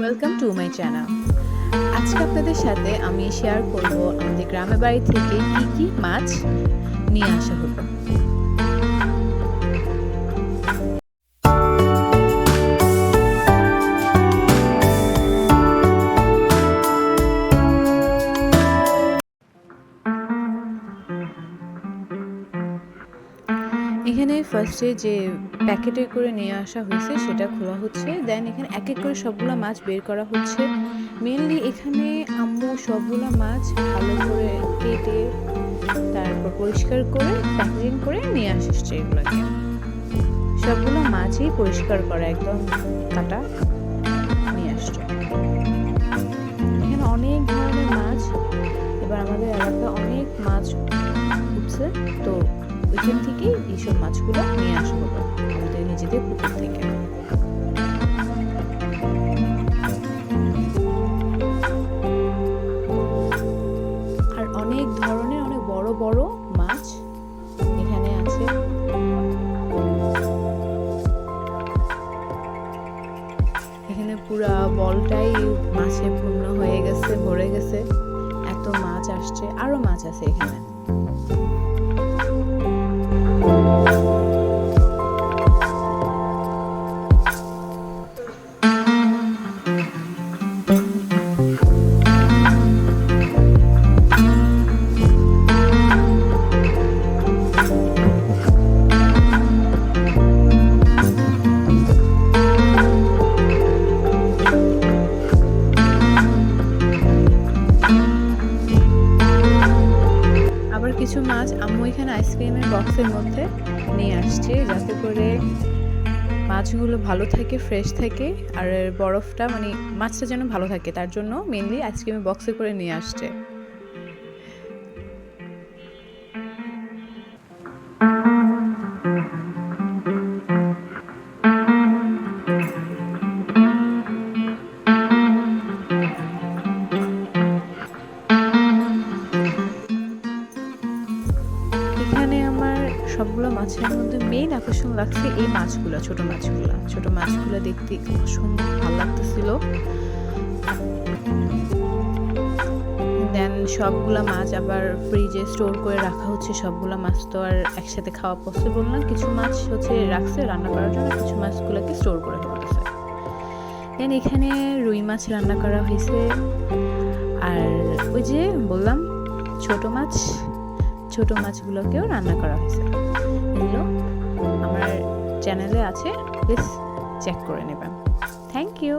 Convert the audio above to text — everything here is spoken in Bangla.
ওয়েলকাম টু মাই চ্যানেল আজকে আপনাদের সাথে আমি শেয়ার করব আমাদের গ্রামের বাড়ি থেকে কী কী মাছ নিয়ে আসা হলো। এখানে ফার্স্টে যে প্যাকেটে করে নিয়ে আসা হয়েছে, সেটা খোলা হচ্ছে। দেন এখানে এক এক করে সবগুলো মাছ বের করা হচ্ছে। মেনলি এখানে আম্মু সবগুলো মাছ ভালো করে কেটে, তারপর পরিষ্কার করে প্যাকেজিং করে নিয়ে আসছে এগুলোকে। সবগুলো মাছই পরিষ্কার করা, একদম কাটা নিয়ে আসছে। এখানে অনেক ধরনের মাছ, এবার আমাদের এলাকায় অনেক মাছ উঠছে। তো ওইখান থেকেই এইসব মাছগুলো নিয়ে আসা হলো আমাদের নিজেদের পুকুর থেকে। আর অনেক ধরনের, অনেক বড় বড় মাছ এখানে আছে। এখানে পুরা বলটাই মাছে পূর্ণ হয়ে গেছে, ভরে গেছে। এত মাছ আসছে, আরও মাছ আছে এখানে। কিছু মাছ আম্মু এখানে আইসক্রিমের বক্সের মধ্যে নিয়ে আসছে, যাতে করে মাছগুলো ভালো থাকে ফ্রেশ থাকে, আর বরফটা মানে মাছটা যেন ভালো থাকে, তার জন্য মেনলি আইসক্রিমের বক্সে করে নিয়ে আসছে। সবগুলো মাছের মধ্যে মেইন আকর্ষণ লাগছে এই মাছগুলো, ছোট মাছগুলো। ছোট মাছগুলো দেখতে সুন্দর, ভালো লাগতেছিল। দেন সবগুলা মাছ আবার ফ্রিজে স্টোর করে রাখা হচ্ছে। সবগুলা মাছ তো আর একসাথে খাওয়া পসিবল না। কিছু মাছ হচ্ছে রাখছে রান্না করার জন্য, কিছু মাছগুলোকে স্টোর করে রাখতেছে দেন এখানে রুই মাছ রান্না করা হয়েছে। আর ওই যে বললাম, ছোট মাছ ছোট মাছগুলোকেও রান্না করা হয়েছে। এগুলো আমার চ্যানেলে আছে, প্লিজ চেক করে নেবেন। Thank you